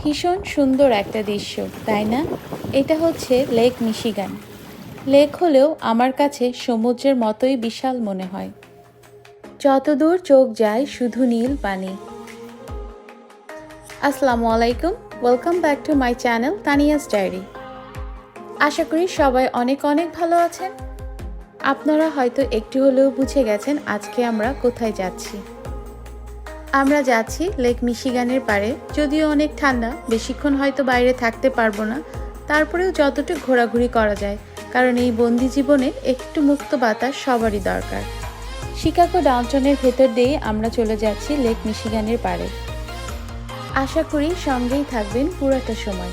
ভীষণ সুন্দর একটা দৃশ্য, তাই না? এটা হচ্ছে লেক মিশিগান। লেক হলেও আমার কাছে সমুদ্রের মতোই বিশাল মনে হয়। যতদূর চোখ যায় শুধু নীল পানি। আসসালামু আলাইকুম welcome back to my channel Tania's diary. আশা করি সবাই অনেক অনেক ভালো আছেন। আপনারা হয়তো একটু হলেও বুঝে গেছেন আজকে আমরা কোথায় যাচ্ছি। আমরা যাচ্ছি লেক মিশিগানের পারে যদিও অনেক ঠান্ডা, বেশিক্ষণ হয়তো বাইরে থাকতে পারব না। তারপরেও যতটুকু ঘোরাঘুরি করা যায়, কারণ এই বন্দি জীবনে একটু মুক্ত বাতাস সবারই দরকার। শিকাগো ডাউনটাউনের ভেতর দিয়ে আমরা চলে যাচ্ছি লেক মিশিগানের পারে আশা করি সঙ্গেই থাকবেন পুরাটা সময়।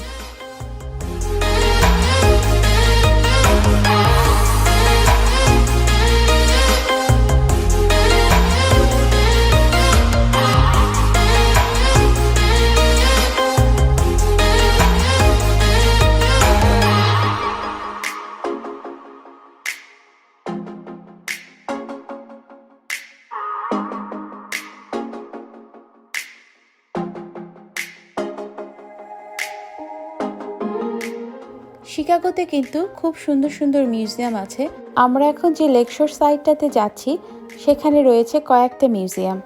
শিকাগোতে কিন্তু খুব সুন্দর সুন্দর মিউজিয়াম আছে। আমরা এখন যে লেকশোর সাইডটাতে যাচ্ছি, সেখানে রয়েছে কয়েকটা মিউজিয়াম।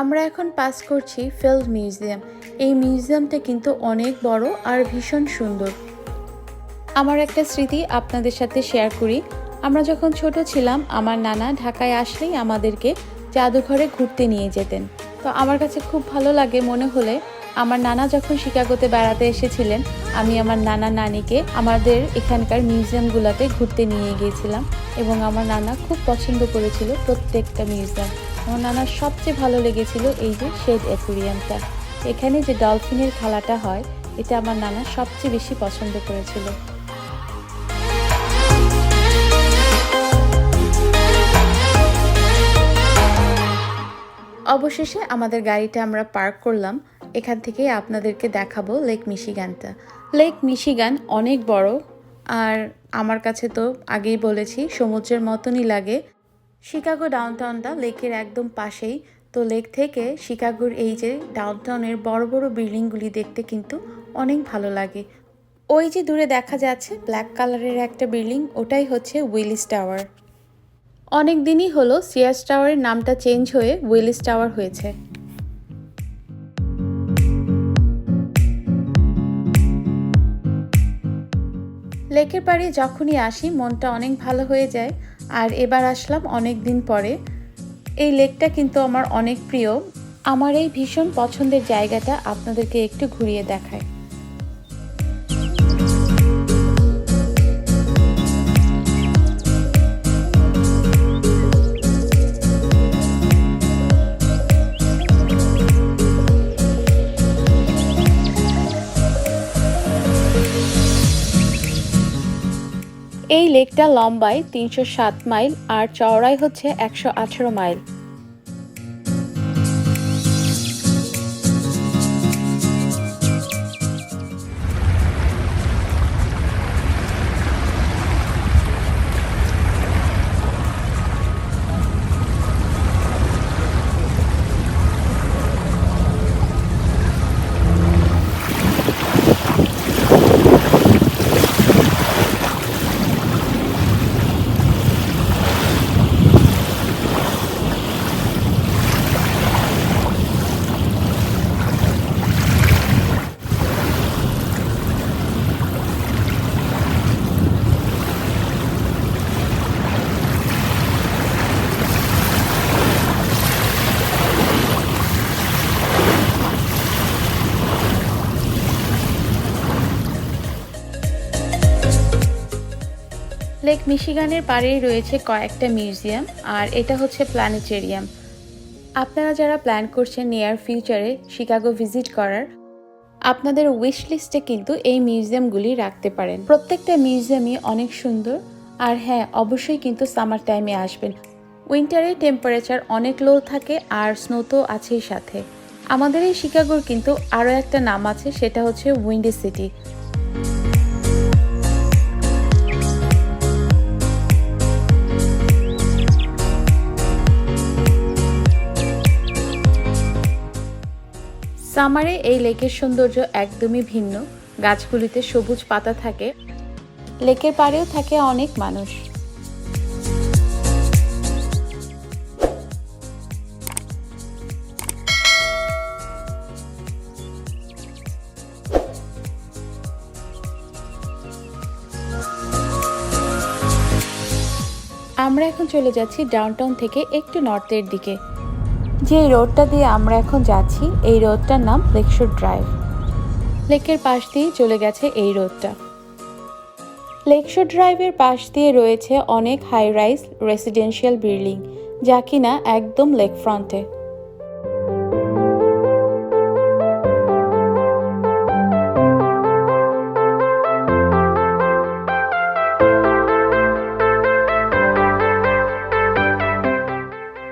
আমরা এখন পাস করছি ফিল্ড মিউজিয়াম। এই মিউজিয়ামটা কিন্তু অনেক বড় আর ভীষণ সুন্দর। আমার একটা স্মৃতি আপনাদের সাথে শেয়ার করি। আমরা যখন ছোট ছিলাম, আমার নানা ঢাকায় আসলেই আমাদেরকে জাদুঘরে ঘুরতে নিয়ে যেতেন। তো আমার কাছে খুব ভালো লাগে মনে হলে আমার নানা যখন শিকাগোতে বেড়াতে এসেছিলেন, আমি আমার নানা নানিকে আমাদের এখানকার মিউজিয়ামগুলোতে ঘুরতে নিয়ে গিয়েছিলাম এবং আমার নানা খুব পছন্দ করেছিল প্রত্যেকটা মিউজিয়াম। আমার নানার সবচেয়ে ভালো লেগেছিল এই যে শেড অ্যাকুরিয়ামটা। এখানে যে ডলফিনের খেলাটা হয়, এটা আমার নানা সবচেয়ে বেশি পছন্দ করেছিল। অবশেষে আমাদের গাড়িটা আমরা পার্ক করলাম। এখান থেকে আপনাদেরকে দেখাবো লেক মিশিগানটা লেক মিশিগান অনেক বড়। আর আমার কাছে তো আগেই বলেছি, সমুদ্রের মতনই লাগে। শিকাগো ডাউনটাউনটা লেকের একদম পাশেই। তো লেক থেকে শিকাগোর এই যে ডাউনটাউনের বড় বড় বিল্ডিংগুলি দেখতে কিন্তু অনেক ভালো লাগে। ওই যে দূরে দেখা যাচ্ছে ব্ল্যাক কালারের একটা বিল্ডিং ওটাই হচ্ছে উইলিস টাওয়ার অনেক দিনই হলো সিয়াস টাওয়ারের নামটা চেঞ্জ হয়ে উইলিস টাওয়ার হয়েছে। লেকের পাড়ে যখনই আসি, মনটা অনেক ভালো হয়ে যায়। আর এবার আসলাম অনেক দিন পরে। এই লেকটা কিন্তু আমার অনেক প্রিয়। আমার এই ভীষণ পছন্দের জায়গাটা আপনাদেরকে একটু ঘুরিয়ে দেখায়। এই লেকটা লম্বায় তিনশো সাত মাইল আর চওড়ায় হচ্ছে একশো আঠেরো মাইল। লেক মিশিগানের পাড়েই রয়েছে কয়েকটা মিউজিয়াম, আর এটা হচ্ছে প্ল্যানেটেরিয়াম। আপনারা যারা প্ল্যান করছেন নিয়ার ফিউচারে শিকাগো ভিজিট করার, আপনাদের উইশ লিস্টে কিন্তু এই মিউজিয়ামগুলি রাখতে পারেন। প্রত্যেকটা মিউজিয়ামই অনেক সুন্দর, আর হ্যাঁ অবশ্যই কিন্তু সামার টাইমে আসবেন। উইন্টারে টেম্পারেচার অনেক লো থাকে, আর স্নো তো আছেই সাথে। আমাদের এই শিকাগোর কিন্তু আরও একটা নাম আছে, সেটা হচ্ছে উইন্ডি সিটি। সামারে এই লেকের সৌন্দর্য একদমই ভিন্ন। গাছগুলিতে সবুজ পাতা থাকে। লেকের পাড়েও থাকে অনেক মানুষ। আমরা এখন চলে যাচ্ছি ডাউনটাউন থেকে একটু নর্থের দিকে। যে রোডটা দিয়ে আমরা এখন যাচ্ছি, এই রোডটার নাম লেকশোর ড্রাইভ। লেকের পাশ দিয়েই চলে গেছে এই রোডটা। লেকশোর ড্রাইভের পাশ দিয়ে রয়েছে অনেক হাই রাইস রেসিডেন্সিয়াল বিল্ডিং যা কিনা একদম লেক ফ্রন্টে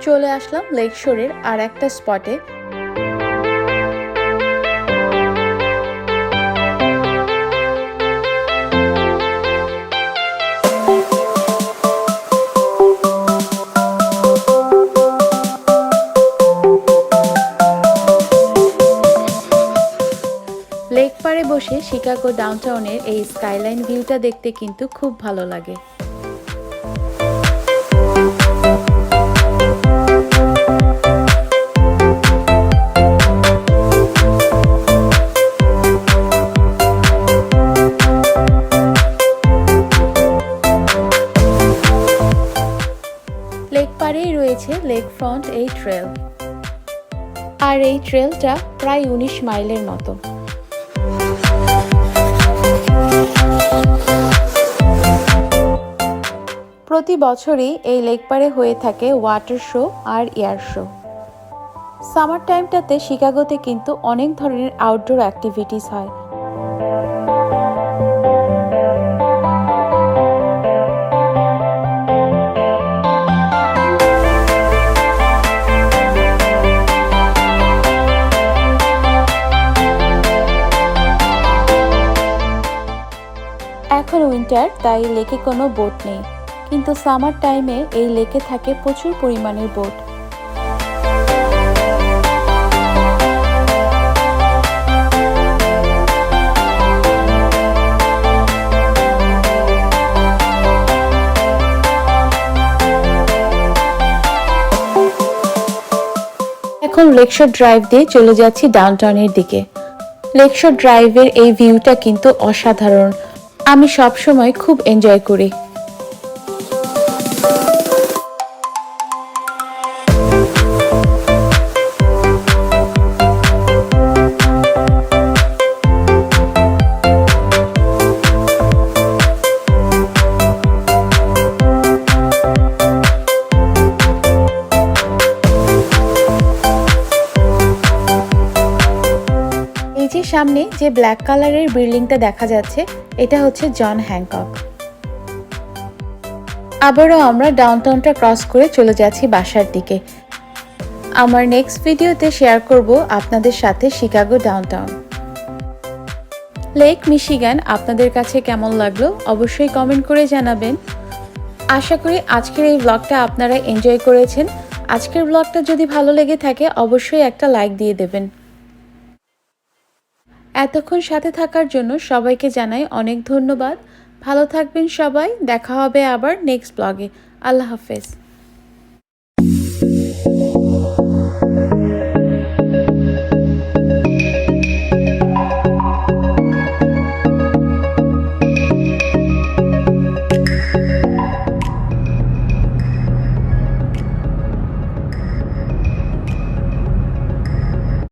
চলে আসলাম লেক শোরের আর একটা স্পটে লেক পাড়ে বসে শিকাগো ডাউনটাউনের এই স্কাইলাইন ভিউটা দেখতে কিন্তু খুব ভালো লাগে। রয়েছে লেক ফ্রন্ট এই ট্রেল আর এই ট্রেলটা প্রায় উনিশ মাইলের মতো। প্রতি বছরই এই লেক পাড়ে হয়ে থাকে ওয়াটার শো আর এয়ার শো সামার টাইমটাতে শিকাগোতে কিন্তু অনেক ধরনের আউটডোর অ্যাক্টিভিটিস হয়। উইন্টার তাই লেকে কোনো বোট নেই। কিন্তু সামার টাইমে এই লেকে থাকে প্রচুর পরিমাণের বোট এখন লেকশোর ড্রাইভ দিয়ে চলে যাচ্ছি ডাউনটাউনের দিকে। লেকশোর ড্রাইভের এই ভিউটা কিন্তু অসাধারণ। আমি সবসময় খুব এনজয় করি। সামনে যে ব্ল্যাক কালারের বিল্ডিংটা দেখা যাচ্ছে, এটা হচ্ছে জন হ্যাংকক আবারও আমরা ডাউনটাউনটা ক্রস করে চলে যাচ্ছি বাসার দিকে। আমার নেক্সট ভিডিওতে শেয়ার করব আপনাদের সাথে শিকাগো ডাউনটাউন লেক মিশিগান আপনাদের কাছে কেমন লাগল অবশ্যই কমেন্ট করে জানাবেন। আশা করি আজকের এই ব্লগটা আপনারা এনজয় করেছেন। আজকের ব্লগটা যদি ভালো লেগে থাকে, অবশ্যই একটা লাইক দিয়ে দেবেন। এতক্ষণ সাথে থাকার জন্য সবাইকে জানাই অনেক ধন্যবাদ। ভালো থাকবেন সবাই। দেখা হবে আবার নেক্সট ব্লগে আল্লাহ হাফেজ।